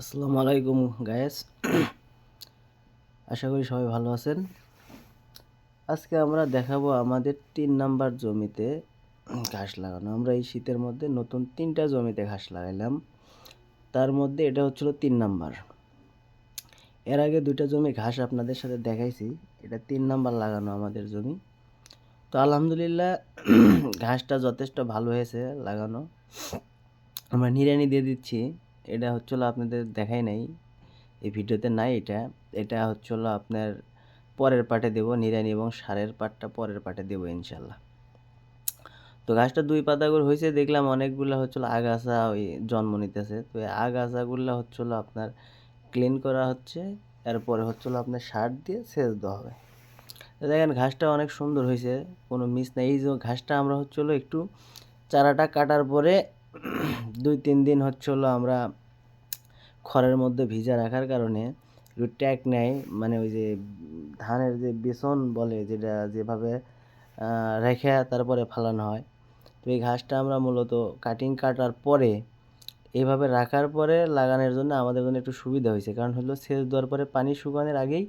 আসসালামু আলাইকুম গায়েস আশা করি সবাই ভালো আছেন। আজকে আমরা দেখাবো আমাদের তিন নাম্বার জমিতে ঘাস লাগানো। আমরা এই শীতের মধ্যে নতুন তিনটা জমিতে ঘাস লাগাইলাম। তার মধ্যে এটা হচ্ছিল তিন নাম্বার। এর আগে দুইটা জমি ঘাস আপনাদের সাথে দেখাইছি। এটা তিন নাম্বার লাগানো আমাদের জমি। তো আলহামদুলিল্লাহ, ঘাসটা যথেষ্ট ভালো হয়েছে লাগানো। আমরা নিড়ানি দিয়ে দিচ্ছি। এটা হচ্ছিল আপনাদের দেখাই নাই। এই ভিডিওতে নাই এটা। এটা হচ্ছিল আপনার পরের পাটে দেব নিরানি এবং সারের পাটটা পরের পাটে দেবো ইনশাল্লাহ। তো গাছটা দুই পাতা করে হয়েছে দেখলাম অনেকগুলো হচ্ছিল আগাছা ওই জন্ম নিতেছে। তো এই আগাছাগুলো হচ্ছিল আপনার ক্লিন করা হচ্ছে, এরপরে হচ্ছিল আপনার সার দিয়ে সেচ দেওয়া হবে। দেখেন ঘাসটা অনেক সুন্দর হয়েছে কোনো মিস নেই। এই যে ঘাসটা আমরা হচ্ছিল একটু চারাটা কাটার পরে দুই তিন দিন হচ্ছিল আমরা খড়ের মধ্যে ভিজা রাখার কারণে ট্যাক নেয় মানে ওই যে ধানের যে বেসন বলে যেটা যেভাবে রেখে তারপরে ফালানো হয়। তো এই ঘাসটা আমরা মূলত কাটিং কাটার পরে এইভাবে রাখার পরে লাগানোর জন্য আমাদের জন্য একটু সুবিধা হয়েছে। কারণ হলো সেচ দেওয়ার পরে পানি শুকানোর আগেই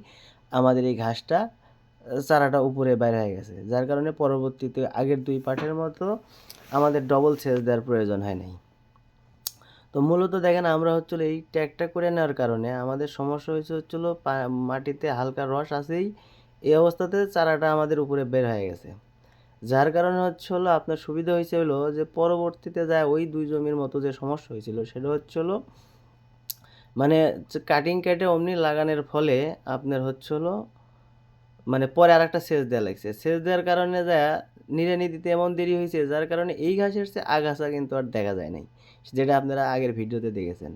আমাদের এই ঘাসটা চারাটা উপরে বাইরে হয়ে গেছে। যার কারণে পরবর্তীতে আগের দুই পাটের মতো আমাদের ডবল সেচ দেওয়ার প্রয়োজন হয় নাই। তো মূলত দেখেন, আমরা হচ্ছিল এই ট্যাগটা করে নেওয়ার কারণে আমাদের সমস্যা হয়েছে হচ্ছিল মাটিতে হালকা রস আছেই, এই অবস্থাতে চারাটা আমাদের উপরে বের হয়ে গেছে। যার কারণে হচ্ছে হলো আপনার সুবিধা হয়েছে হলো যে পরবর্তীতে যায় ওই দুই জমির মতো যে সমস্যা হয়েছিল, সেটা হচ্ছে হলো মানে কাটিং কেটে অমনি লাগানোর ফলে আপনার হচ্ছে হলো মানে পরে আর একটা সেচ দেওয়া লাগছে। সেচ দেওয়ার কারণে যা নিড়ানি দিতে এমন দেরি হয়েছে, যার কারণে এই ঘাসের চেয়ে আগাছা কিন্তু আর দেখা যায় নাই, যেটা আপনারা আগের ভিডিওতে দেখেছেন।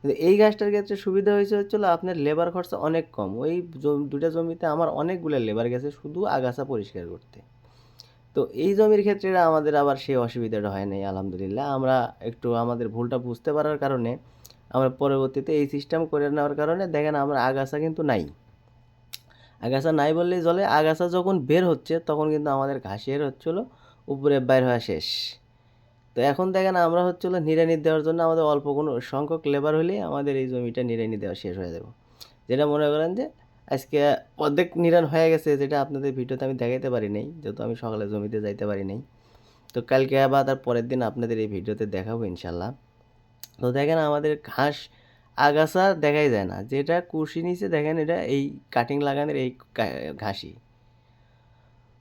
কিন্তু এই গাছটার ক্ষেত্রে সুবিধা হয়েছে হচ্ছিল আপনার লেবার খরচা অনেক কম। ওই দুটা জমিতে আমার অনেকগুলো লেবার গেছে শুধু আগাছা পরিষ্কার করতে। তো এই জমির ক্ষেত্রে আমাদের আবার সেই অসুবিধাটা হয় নাই, আলহামদুলিল্লাহ। আমরা একটু আমাদের ভুলটা বুঝতে পারার কারণে আমরা পরবর্তীতে এই সিস্টেম করে নেওয়ার কারণে দেখেন আমরা আগাছা কিন্তু নাই। আগাছা নাই বললেই চলে আগাছা যখন বের হচ্ছে, তখন কিন্তু আমাদের ঘাসের হচ্ছিল, উপরে বাইর হওয়া শেষ। তো এখন দেখেন আমরা হচ্ছিল নিড়ানি দেওয়ার জন্য আমাদের অল্প কোনো সংখ্যক লেবার হলেই আমাদের এই জমিটা নিড়ানি দেওয়া শেষ হয়ে যাবে। যেটা মনে করেন যে, আজকে অর্ধেক নিরান হয়ে গেছে, যেটা আপনাদের ভিডিওতে আমি দেখাইতে পারি নাই, যেহেতু আমি সকালে জমিতে যাইতে পারি নাই। তো কালকে আবার তার পরের দিন আপনাদের এই ভিডিওতে দেখাবো ইনশাল্লাহ তো দেখেন আমাদের ঘাস আগাছা দেখাই যায় না। যেটা কুশি নিচে দেখেন, এটা এই কাটিং লাগানোর এই ঘাসি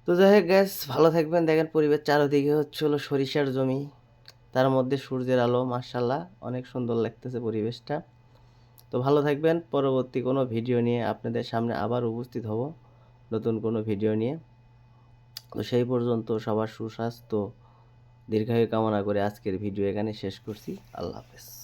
তো যাই হোক গ্যাস ভালো থাকবেন। দেখেন পরিবেশ চারদিকে হচ্ছে হলো সরিষার জমি। তার মধ্যে সূর্যের আলো মার্শাল্লাহ অনেক সুন্দর লাগতেছে পরিবেশটা। তো ভালো থাকবেন। পরবর্তী কোনো ভিডিও নিয়ে আপনাদের সামনে আবার উপস্থিত হব নতুন কোনো ভিডিও নিয়ে। তো সেই পর্যন্ত সবার সুস্বাস্থ্য, দীর্ঘায়ু কামনা করে আজকের ভিডিও এখানে শেষ করছি। আল্লাহ হাফেজ।